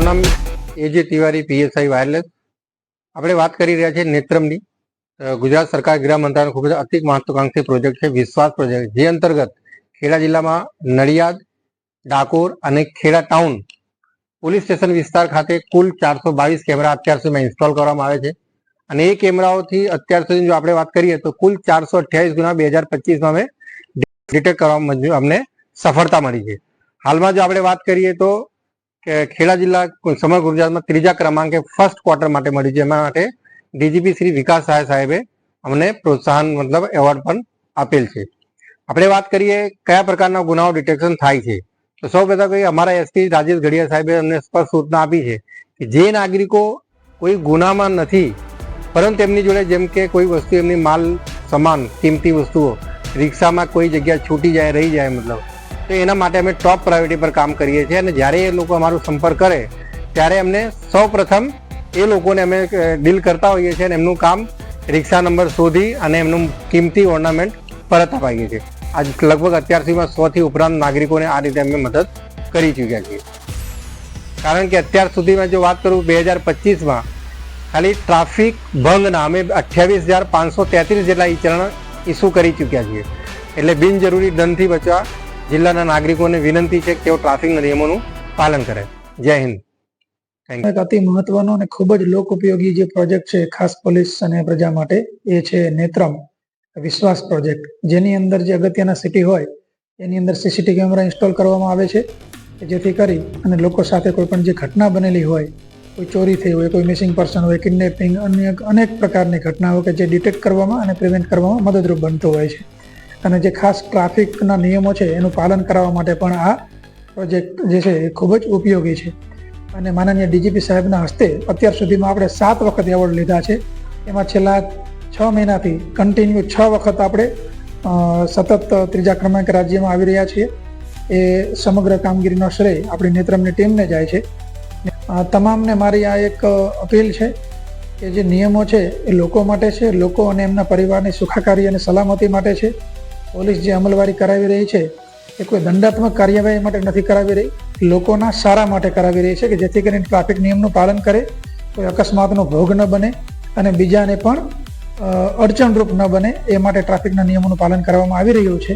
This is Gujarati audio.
મારું નામ એજે તિવારી પીએસઆઈ વાયરલેસ. આપણે વાત કરી રહ્યા છીએ નેત્રમની. ગુજરાત સરકાર ગૃહ મંત્રાલયનો ખૂબ જ અતિ મહત્વાકાંક્ષી પ્રોજેક્ટ છે, વિશ્વાસ પ્રોજેક્ટ. જે અંતર્ગત ખેડા જિલ્લામાં નડિયાદ, ડાકોર અને ખેડા ટાઉન પોલીસ સ્ટેશન વિસ્તાર ખાતે કુલ ચારસો બાવીસ કેમેરા અત્યાર સુધીમાં ઇન્સ્ટોલ કરવામાં આવે છે. અને એ કેમેરાઓથી અત્યાર સુધી જો આપણે વાત કરીએ તો કુલ ચારસો અઠ્યાવીસ ગુના બે હજાર પચીસમાં અમે ડિટેક્ટ કરવામાં અમને સફળતા મળી છે. હાલમાં જો આપણે વાત કરીએ તો કે ખેડા જિલ્લા સમગ્ર ગુજરાતમાં ત્રીજા ક્રમાંકે ફર્સ્ટ ક્વાર્ટર માટે મળી છે. એના માટે ડીજીપી શ્રી વિકાસ સહાય સાહેબે અમને પ્રોત્સાહન મતલબ એવોર્ડ પણ આપેલ છે. આપણે વાત કરીએ કયા પ્રકારના ગુનાઓ ડિટેક્શન થાય છે. તો સૌ પ્રથમ કહીએ અમારા એસપી રાજેશ ઘડિયા સાહેબે અમને સ્પષ્ટ સૂચના આપી છે કે જે નાગરિકો કોઈ ગુનામાં નથી, પરંતુ એમની જોડે જેમ કે કોઈ વસ્તુ, એમની માલ, સમાન, કિંમતી વસ્તુઓ, રિક્ષામાં કોઈ જગ્યા છૂટી જાય, રહી જાય મતલબ તો એના માટે અમે ટોપ પ્રાયોરિટી પર કામ કરીએ છીએ અને જ્યારે એ લોકો અમારો સંપર્ક કરે, ત્યારે અમને સૌ પ્રથમ એ લોકોને અમે ડીલ કરતા હોઈએ છીએ અને એમનું કામ રિક્ષા નંબર શોધી અને એમનું કિંમતી ઓર્નામેન્ટ પરત અપાઈએ છીએ. આજ લગભગ અત્યાર સુધીમાં સોથી ઉપરાંત નાગરિકોને આ રીતે અમે મદદ કરી ચૂક્યા છીએ. કારણ કે અત્યાર સુધીમાં જો વાત કરું બે હજાર પચીસમાં, ખાલી ટ્રાફિક ભંગના અમે અઠ્યાવીસ હજાર પાંચસો તેત્રીસ જેટલા ઈ ચલણ ઇસ્યુ કરી ચૂક્યા છીએ. એટલે બિનજરૂરી દંડથી બચવા જિલ્લાના નાગરિકોને વિનંતી છે કે તેઓ ટ્રાફિકના નિયમોનું પાલન કરે. જય હિન્દ. એક અતિ મહત્વનો અને ખૂબ જ લોક ઉપયોગી જે પ્રોજેક્ટ છે, ખાસ પોલીસ અને પ્રજા માટે, એ છે નેત્રમ વિશ્વાસ પ્રોજેક્ટ જેની અંદર જે અગત્યના સિટી હોય, એની અંદર સીસીટીવી કેમેરા ઇન્સ્ટોલ કરવામાં આવે છે જેથી કરી અને લોકો સાથે કોઈ પણ જે ઘટના બનેલી હોય, કોઈ ચોરી થઈ હોય, કોઈ મિસિંગ પર્સન હોય કિડનેપિંગ અન્ય અનેક પ્રકારની ઘટનાઓ કે જે ડિટેક્ટ કરવામાં અને પ્રિવેન્ટ કરવામાં મદદરૂપ બનતો હોય છે. અને જે ખાસ ટ્રાફિકના નિયમો છે એનું પાલન કરાવવા માટે પણ આ પ્રોજેક્ટ જે છે એ ખૂબ જ ઉપયોગી છે. અને માનનીય ડીજીપી સાહેબના હસ્તે અત્યાર સુધીમાં આપણે સાત વખત એવોર્ડ લીધા છે. એમાં છેલ્લા છ મહિનાથી કન્ટિન્યુ છ વખત આપણે સતત ત્રીજા ક્રમાંક રાજ્યમાં આવી રહ્યા છીએ. એ સમગ્ર કામગીરીનો શ્રેય આપણી નેત્રમની ટીમને જાય છે. તમામને મારી આ એક અપીલ છે કે જે નિયમો છે એ લોકો માટે છે, લોકો અને એમના પરિવારની સુખાકારી અને સલામતી માટે છે. પોલીસ જે અમલવારી કરાવી રહી છે, એ કોઈ દંડાત્મક કાર્યવાહી માટે નથી કરાવી રહી. લોકોના સારા માટે કરાવી રહી છે કે જેથી કરીને ટ્રાફિક નિયમનું પાલન કરે, કોઈ અકસ્માતનો ભોગ ન બને અને બીજાને પણ અડચણરૂપ ન બને એ માટે ટ્રાફિકના નિયમોનું પાલન કરવામાં આવી રહ્યું છે.